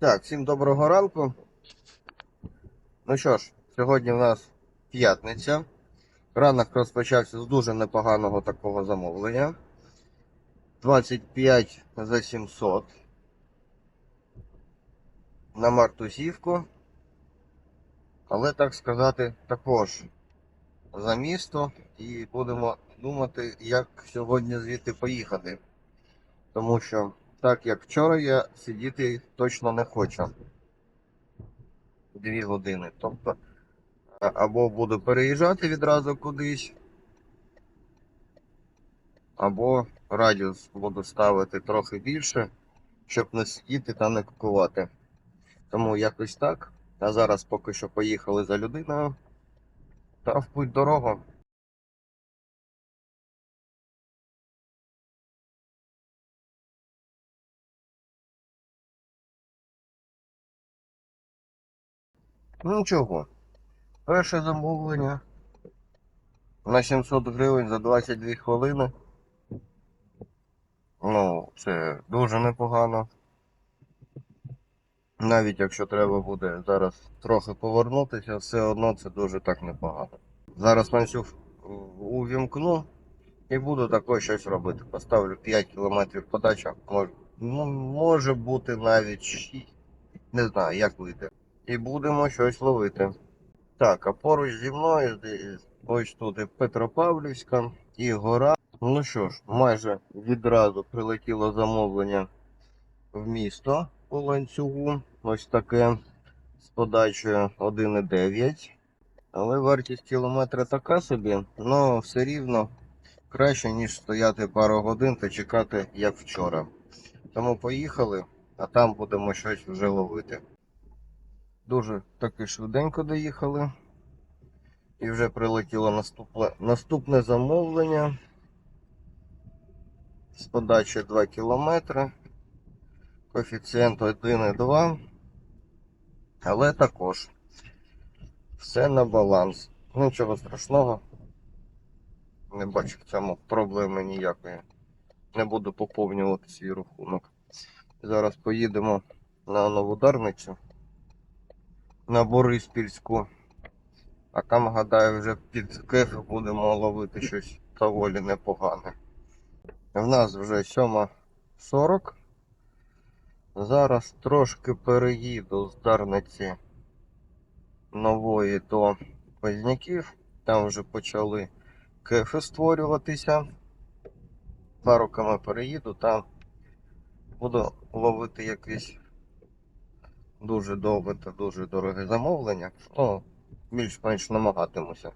Так, всім доброго ранку. Ну що ж, сьогодні в нас п'ятниця. Ранок розпочався з дуже непоганого такого замовлення. 25 за 700 на Мартусівку. Але так сказати, також за місто. І будемо думати, як сьогодні звідти поїхати. Тому що так як вчора я сидіти точно не хочу. Дві години. Тобто або буду переїжджати відразу кудись, або радіус буду ставити трохи більше, щоб не сидіти та не кукувати. Тому якось так. А зараз поки що поїхали за людиною та в путь дорогу. Ну нічого. Перше замовлення на 700 гривень за 22 хвилини. Ну, це дуже непогано. Навіть якщо треба буде зараз трохи повернутися, все одно це дуже так непогано. Зараз ланцюг увімкну і буду також щось робити. Поставлю 5 км подача, може, ну, може бути навіть 6. Не знаю, як вийде. І будемо щось ловити. Так, а поруч зі мною ось тут і Петропавлівська і гора. Ну що ж, майже відразу прилетіло замовлення в місто по ланцюгу. Ось таке з подачею 1,9. Але вартість кілометра така собі, але все рівно краще, ніж стояти пару годин та чекати, як вчора. Тому поїхали, а там будемо щось вже ловити. Дуже таки швиденько доїхали. І вже прилетіло наступне, наступне замовлення з подачі 2 км. Коефіцієнт 1,2. Але також все на баланс. Нічого страшного. Не бачу в цьому проблеми ніякої. Не буду поповнювати свій рахунок. Зараз поїдемо на новодарницю на Бориспільську. А там, гадаю, вже під кефи будемо ловити щось доволі непогане. В нас вже 7.40. Зараз трошки переїду з Дарниці нової до Позняків. Там вже почали кефи створюватися. Паруками переїду, там буду ловити якісь дуже довге та дуже дороге замовлення. Ну, більш-менш намагатимуся.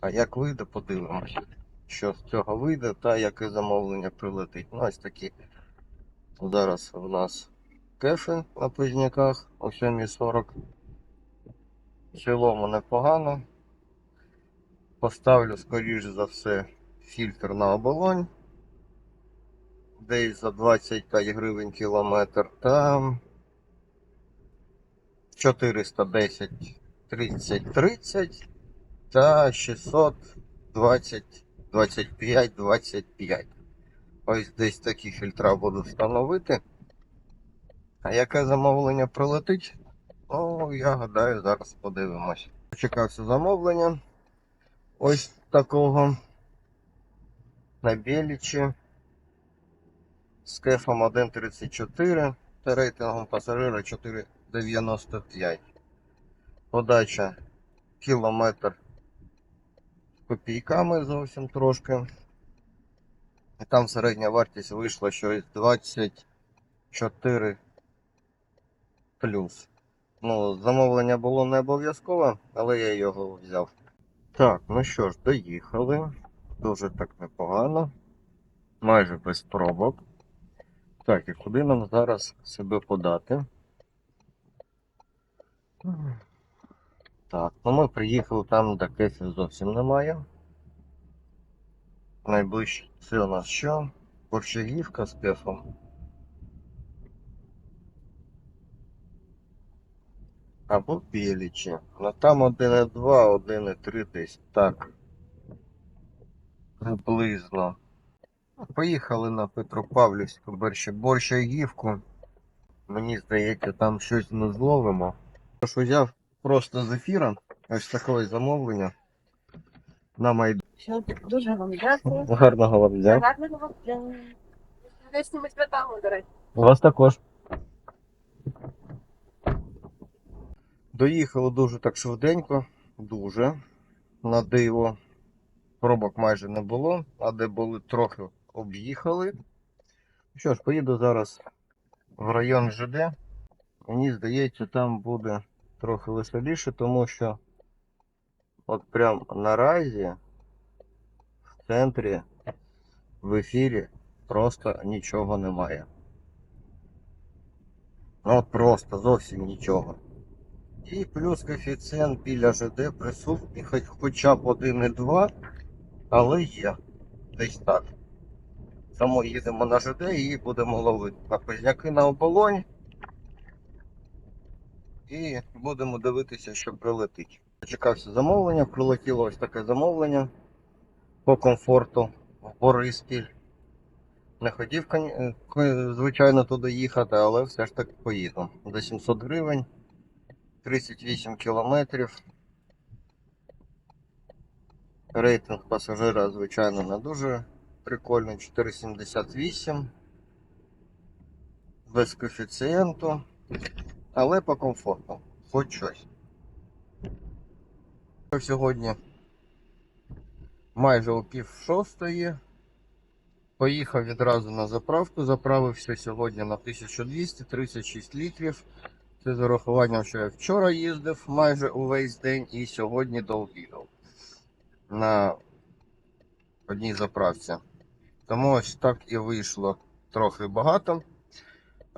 А як вийде, подивимося, що з цього вийде та яке замовлення прилетить. Ну, ось такі. Зараз в нас кефи на Позняках о 7.40. В цілому непогано. Поставлю, скоріш за все, фільтр на оболонь. Десь за 25 гривень кілометр. Та 410 30 30 та 620 25 25. Ось десь такі фільтра буду встановити. А яке замовлення прилетить? Ну, я гадаю, зараз подивимось. Чекався замовлення. Ось такого на Белічі з кефом 1.34 та рейтингом пасажира 4,95. Подача кілометр з копійками зовсім трошки. І там середня вартість вийшла щось 24 плюс. Ну, замовлення було не обов'язкове, але я його взяв. Так, ну що ж, доїхали. Дуже так непогано. Майже без пробок. Так, і куди нам зараз себе подати? Так, ну ми приїхали там, де кефів зовсім немає. Найближче це у нас що? Борщагівка з кефом. Або Білічі. Ну там 1,2, 1,3 десь так. Приблизно. Поїхали на Петропавлівську борщагівку. Мені здається, там щось ми зловимо. Тож взяв просто з ефіра ось таке замовлення на майду. Дуже вам дякую. Гарного вам дня. Гарного вам дня. Вічними святами, до речі. У вас також. Доїхали дуже так швиденько, дуже на диво. Пробок майже не було, а де були трохи об'їхали. Що ж, поїду зараз в район ЖД. Мені здається, там буде трохи веселіше, тому що от прям наразі в центрі в ефірі просто нічого немає. Ну от просто зовсім нічого. І плюс коефіцієнт біля ЖД присутній, хоч хоча б 1,2, але є. Десь так. Тому їдемо на ЖД і будемо ловити на позняки на оболонь. І будемо дивитися, що прилетить. Чекався замовлення, прилетіло ось таке замовлення по комфорту в Бориспіль. Не хотів, звичайно, туди їхати, але все ж таки поїду. За 700 гривень, 38 кілометрів. Рейтинг пасажира, звичайно, не дуже прикольний. 4,78. Без коефіцієнту, але по комфорту. Хоч щось. Сьогодні майже о пів шостої. Поїхав відразу на заправку, заправився сьогодні на 1236 літрів. Це з урахуванням, що я вчора їздив майже увесь день і сьогодні до обіду на одній заправці. Тому ось так і вийшло трохи багато.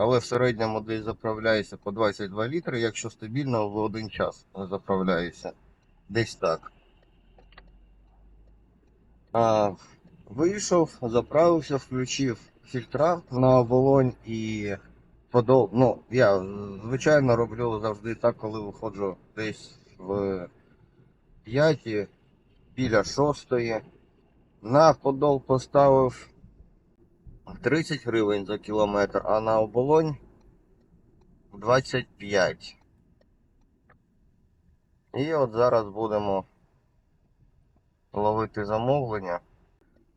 Але в середньому десь заправляюся по 22 літри, якщо стабільно в один час заправляюся. Десь так. А, Вийшов, заправився, включив фільтра на оболонь і подол... Ну, я звичайно роблю завжди так, коли виходжу десь в 5, біля 6. На подол поставив 30 гривень за кілометр, а на оболонь 25. І от зараз будемо ловити замовлення.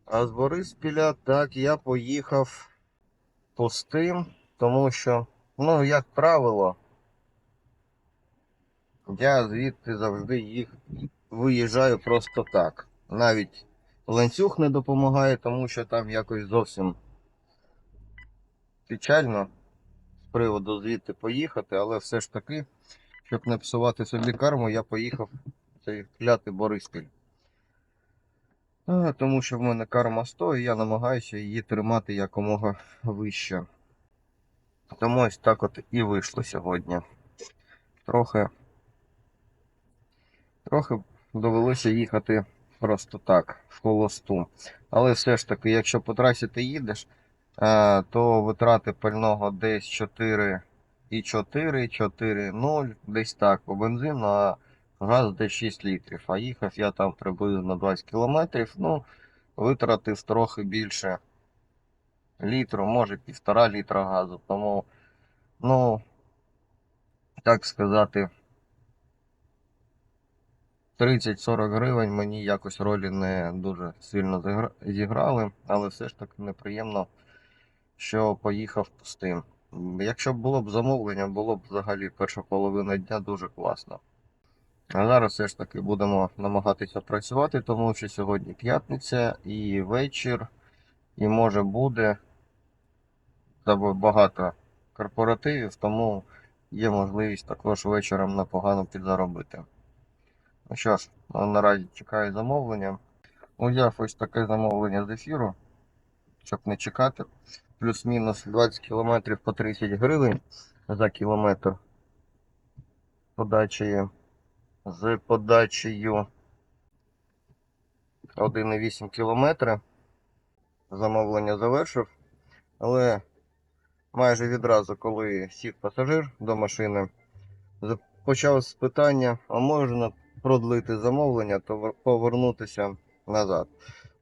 А з Бориспіля так я поїхав пустим, тому що, ну, як правило, я звідти завжди їх виїжджаю просто так. Навіть ланцюг не допомагає, тому що там якось зовсім печально з приводу звідти поїхати, але все ж таки, щоб не псувати собі карму, я поїхав в цей клятий Бориспіль. Тому що в мене карма 100 і я намагаюся її тримати якомога вище. Тому ось так от і вийшло сьогодні. Трохи, трохи довелося їхати просто так, в холосту. Але все ж таки, якщо по трасі ти їдеш, то витрати пального десь 4 і 4, 4, 0, десь так по бензину, а газ десь 6 літрів. А їхав я там приблизно 20 кілометрів. Ну, витратив трохи більше літру, може півтора літра газу. Тому, ну, так сказати, 30-40 гривень мені якось ролі не дуже сильно зіграли, але все ж таки неприємно, що поїхав пустим. Якщо б було б замовлення, було б взагалі перша половина дня дуже класно. А зараз все ж таки будемо намагатися працювати, тому що сьогодні п'ятниця і вечір, і може буде тебе багато корпоративів, тому є можливість також вечором непогано підзаробити. Ну що ж, ну, наразі чекаю замовлення. Узяв ось таке замовлення з ефіру, щоб не чекати. Плюс-мінус 20 км по 30 гривень за кілометр подачею. З подачею 1,8 км. Замовлення завершив. Але майже відразу, коли сів пасажир до машини, почав з питання, а можна продлити замовлення, то повернутися назад.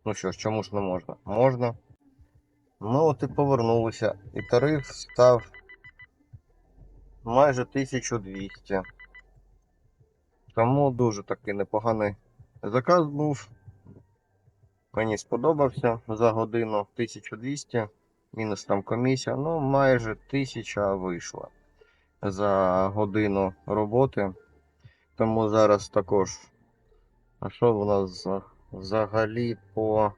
Ну що ж, чому ж не можна? Можна. Ну от і повернулися. І тариф став майже 1200. Тому дуже такий непоганий заказ був. Мені сподобався за годину 1200, мінус там комісія, ну майже 1000 вийшла за годину роботи. Тому зараз також. А що в нас взагалі по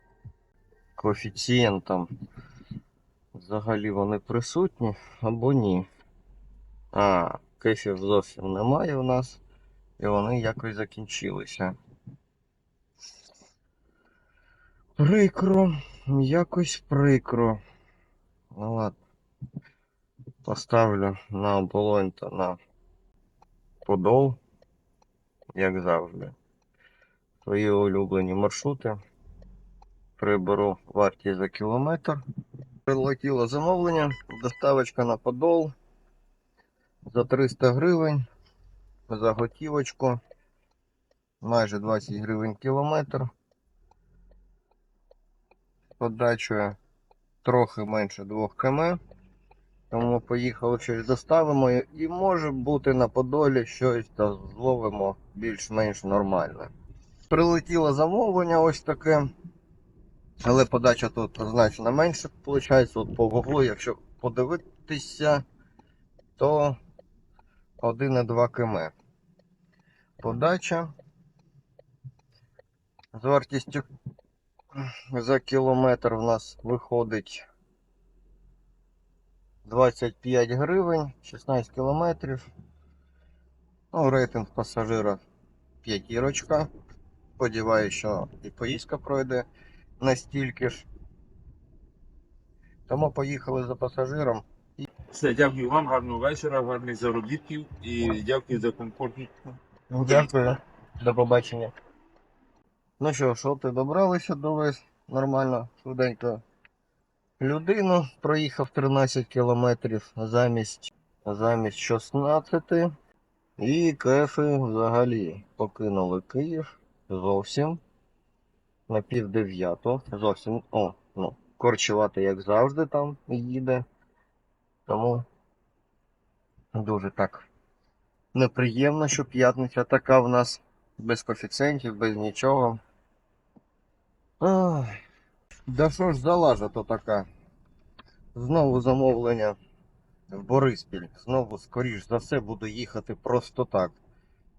коефіцієнтам? Взагалі вони присутні або ні? А, кефів зовсім немає у нас. І вони якось закінчилися. Прикро, якось прикро. Ну ладно. Поставлю на оболонь та на подол, як завжди. Свої улюблені маршрути. Приберу вартість за кілометр. Прилетіло замовлення, доставочка на подол за 300 гривень за готівочку. Майже 20 гривень кілометр. З трохи менше 2 км. Тому поїхали щось доставимо і може бути на Подолі щось зловимо більш-менш нормальне. Прилетіло замовлення ось таке. Але подача тут значно менше виходить. От по вуглу, якщо подивитися, то 1,2 км. Подача з вартістю за кілометр в нас виходить 25 гривень, 16 кілометрів. Ну, рейтинг пасажира п'ятірочка. Сподіваюся, що і поїздка пройде настільки ж. Тому поїхали за пасажиром. Все, дякую вам, гарного вечора, гарних заробітків і дякую за комфортну. Дякую. До побачення. Ну що, що ти добралися до вас нормально, швиденько. Людину проїхав 13 кілометрів замість, замість 16. І кефи взагалі покинули Київ зовсім на пів дев'яту. Зовсім, о, ну, корчувати, як завжди, там їде. Тому дуже так неприємно, що п'ятниця така в нас без коефіцієнтів, без нічого. Ах, да що ж за лажа то така? Знову замовлення в Бориспіль. Знову, скоріш за все, буду їхати просто так.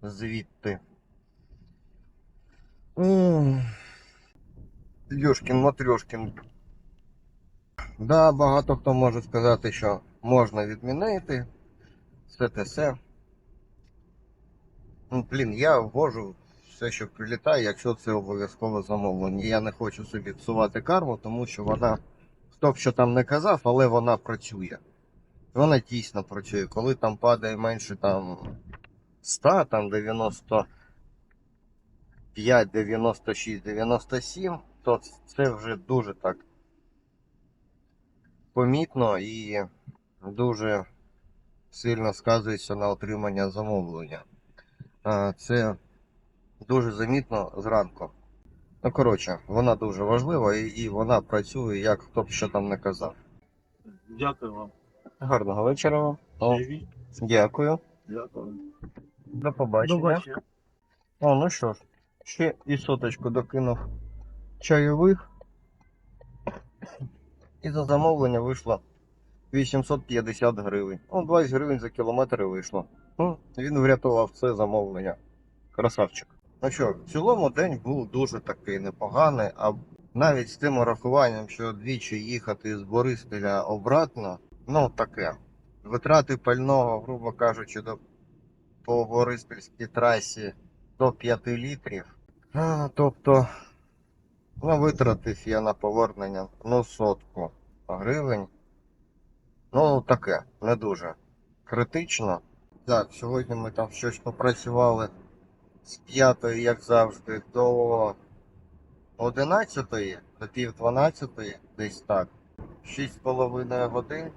Звідти. М. Юшкін, Матрьошкін. Да, багато хто може сказати, що можна відмінити. Все те все. Ну, блін, я ввожу все, що прилітає, якщо це обов'язкове замовлення. Я не хочу собі псувати карму, тому що вона, хто б що там не казав, але вона працює. Вона дійсно працює. Коли там падає менше там 100, там 95, 96, 97, то це вже дуже так помітно і дуже сильно сказується на отримання замовлення. Це дуже замітно зранку. Ну, коротше, вона дуже важлива і, і вона працює, як хто б що там не казав. Дякую вам. Гарного вечора вам. О, Живі. дякую. Дякую. До побачення. О, ну що ж, ще і соточку докинув чайових. І за замовлення вийшло 850 гривень. Ну, 20 гривень за кілометр вийшло. Ну, він врятував це замовлення. Красавчик. Ну що, в цілому день був дуже такий непоганий, а навіть з тим урахуванням, що двічі їхати з Бориспіля обратно, ну таке. Витрати пального, грубо кажучи, до, по Бориспільській трасі до 5 літрів. А, тобто, ну, витратив я на повернення ну, сотку гривень. Ну, таке, не дуже критично. Так, сьогодні ми там щось попрацювали з 5, як завжди, до 11, до пів 12, десь так. 6,5 годин.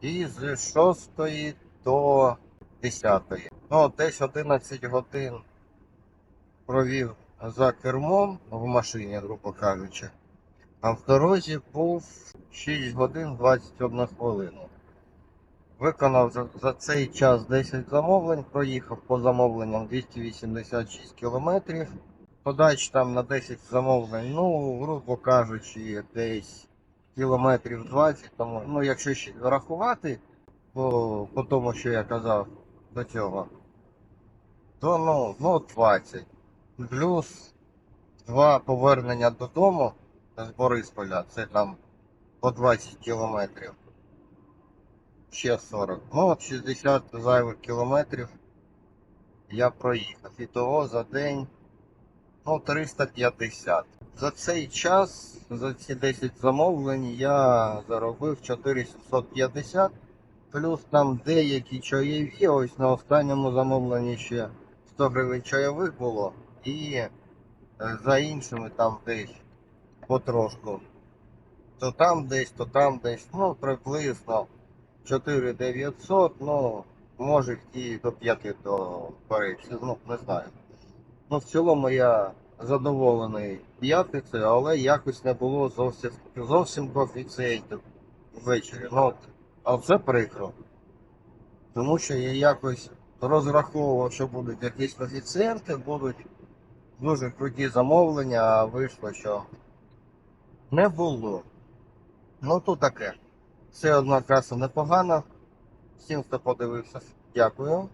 І з 6 до 10. Ну, десь 11 годин провів за кермом в машині, грубо кажучи. А в дорозі був 6 годин 21 хвилину. Виконав за, за цей час 10 замовлень, проїхав по замовленням 286 кілометрів. Подач там на 10 замовлень, ну, грубо кажучи, десь кілометрів 20. Тому, ну, якщо ще рахувати по, по тому, що я казав до цього, то ну, ну 20. Плюс два повернення додому з Борисполя, це там по 20 кілометрів. Ще 40. Ну, от 60 зайвих кілометрів я проїхав. І того за день ну, 350. За цей час, за ці 10 замовлень, я заробив 4750. Плюс там деякі чайові, ось на останньому замовленні ще 100 гривень чайових було. І е, за іншими там десь потрошку. То там десь, то там десь, ну приблизно 4900, ну, може і до 5 до Парижі, ну не знаю. Ну, в цілому я задоволений п'ятницею, але якось не було зовсім, зовсім коефіцієнтів ввечері. Ну, от, а це прикро. Тому що я якось розраховував, що будуть якісь коефіцієнти, будуть дуже круті замовлення, а вийшло, що не було. Ну то таке. Все одна краса непогана. Всім, хто подивився, дякую.